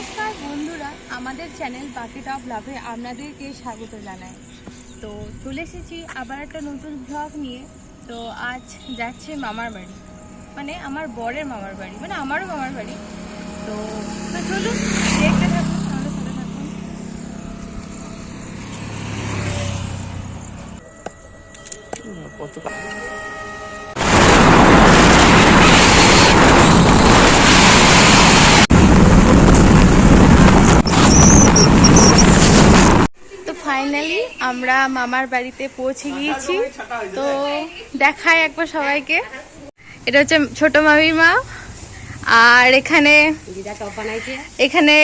নমস্কার বন্ধুরা, আমাদের চ্যানেল বাকেট অফ লাভে আপনাদেরকে স্বাগত জানাই। তো চলে এসেছি আবার একটা নতুন ব্লগ নিয়ে। তো আজ যাচ্ছে মামার বাড়ি। মানে আমার বরের মামার বাড়ি মানে আমারও মামার বাড়ি। তো চলুন থাকুন আমাদের সাথে থাকুন। তো ফাইনালি আমরা মামার বাড়িতে পৌঁছে গিয়েছি। তো দেখায় একবার সবাইকে। এটা হচ্ছে ছোট মামিমা আর এখানে এখানে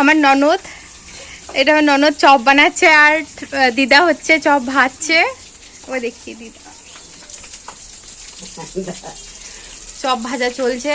আমার ননদ। এটা আমার ননদ চপ বানাচ্ছে আর দিদা হচ্ছে চপ ভাজছে। ও দেখি দিদা। চপ ভাজা চলছে।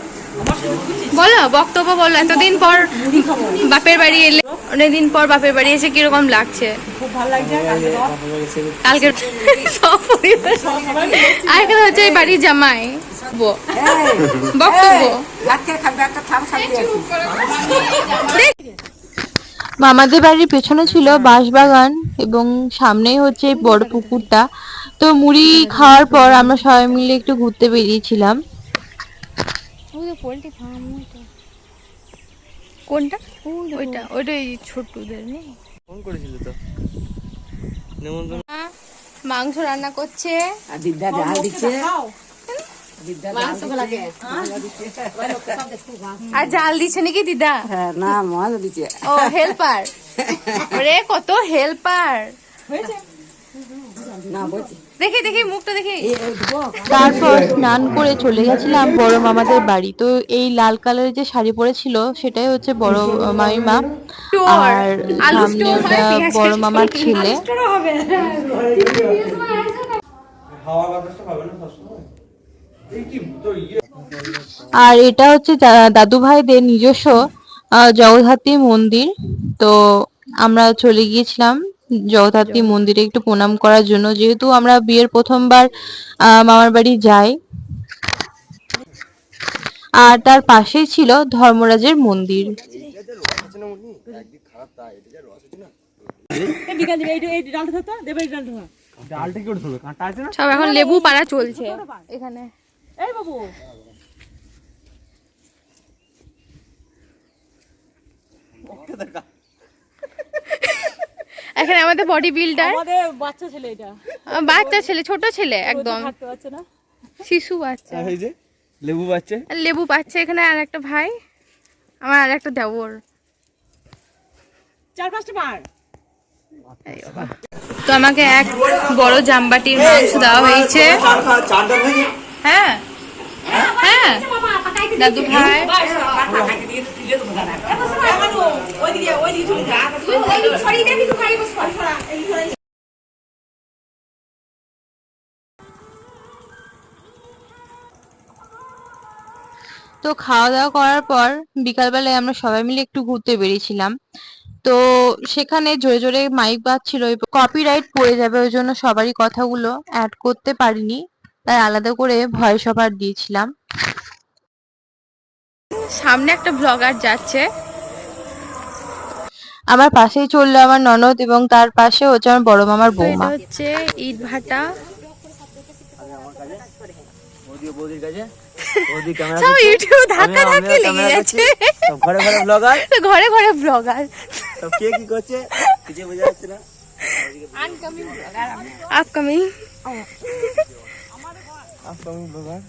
বলো, বক্তব্য বলো, এতদিন পর বাপের বাড়ি এলে, অনেকদিন পর বাপের বাড়ি এসে কীরকম লাগছে? কালকে আর এখানে হচ্ছে বাড়ির জামাই বক্তব্য। মামাদের বাড়ির পেছনে ছিল বাঁশবাগান এবং সামনেই হচ্ছে বড় পুকুরটা। তো মুড়ি খাওয়ার পর আমরা সবাই মিলে একটু ঘুরতে বেরিয়েছিলাম। পোল্ট্রি ফার্ম কোনটা? ওইটা ওইটা এই ছোটদের নেই। ফোন করেছিল তো। নেমন্তন্ন মাংস রান্না করছে। আর দিদা জাল দিচ্ছে। আর জাল দিচ্ছে নাকি দিদা? হ্যাঁ না মাল দিচ্ছে। ও হেল্পার। ওরে কত হেল্পার। না বলছি। দেখি দেখি মুখটা দেখি। তারপর স্নান করে চলে গেছিলাম। বড় মামাদের বাড়ি। তো এই লাল কালারের যে শাড়ি পরেছিল সেটাই হচ্ছে বড় মামিমা আর সামনে ওটা বড় মামার ছেলে। ইয়ে? আর এটা হচ্ছে দাদু ভাইদের নিজস্ব জগদ্ধাত্রী মন্দির। তো আমরা চলে গিয়েছিলাম। জগদ্ধাত্রী মন্দিরে একটু প্রণাম করার জন্য। যেহেতু আমরা বিয়ের প্রথমবার মামার বাড়ি যাই আর তার পাশেই ছিল ধর্মরাজের মন্দির। ডালটা কি করে ধরবে কাঁটা আছে না? সব এখন লেবু পাড়া চলছে। এখানে। এখানে আমাদের বডি বিল্ডার আমাদের বাচ্চা ছেলে এটা। বাচ্চা ছেলে ছোট ছেলে একদম। শিশু বাচ্চা। এই যে লেবু পাচ্ছে আর লেবু পাচ্ছে এখানে আর একটা ভাই। আমার আর একটা দেওর। চার পাঁচটা বার তো আমাকে এক বড় জামবাটির মাংস দেওয়া হয়েছে। হ্যাঁ? হ্যাঁ? দাদু ভাই। তো খাওয়া দাওয়া করার পর বিকালবেলায় আমরা সবাই মিলে একটু ঘুরতে বেরিয়েছিলাম। তো সেখানে জোরে জোরে মাইক বাজছিল কপিরাইট পড়ে যাবে ওই জন্য সবারই কথাগুলো অ্যাড করতে পারিনি। তাই আলাদা করে ভয়েস ওভার দিয়েছিলাম। সামনে একটা ব্লগার যাচ্ছে। আমার পাশেই চলল আমার ননদ এবং তার পাশে হচ্ছে আমার বড় মামার বৌমা। হচ্ছে ইট ভাটা। বৌদি বৌদির কাছে বৌদি ক্যামেরা সব ইউটিউব ধাক্কা ধাক্কি লেগে যাচ্ছে ঘরে ঘরে ব্লগার ঘরে ঘরে ব্লগার কে কি করছে কিছু বোঝা যাচ্ছে না আপকামিং আপকামিং ব্লগার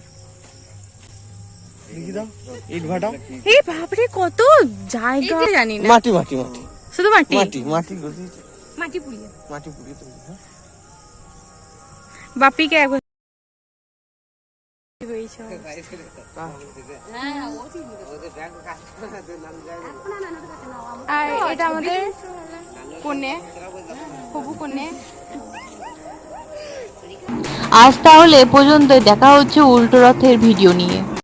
দেখি দাও। ইট ভাটা এই বাপরে কত জায়গা। জানি না মাটি মাটি মাটি। শুধু মাটি? মাটি মাটি মাটি পুড়িয়ে। মাটি পুড়িয়ে তৈরি হ্যাঁ। বাপিকে একবার আর এটা আমাদের কনে হবু কনে আজ তাহলে এ পর্যন্তই। দেখা হচ্ছে উল্টো রথের ভিডিও নিয়ে।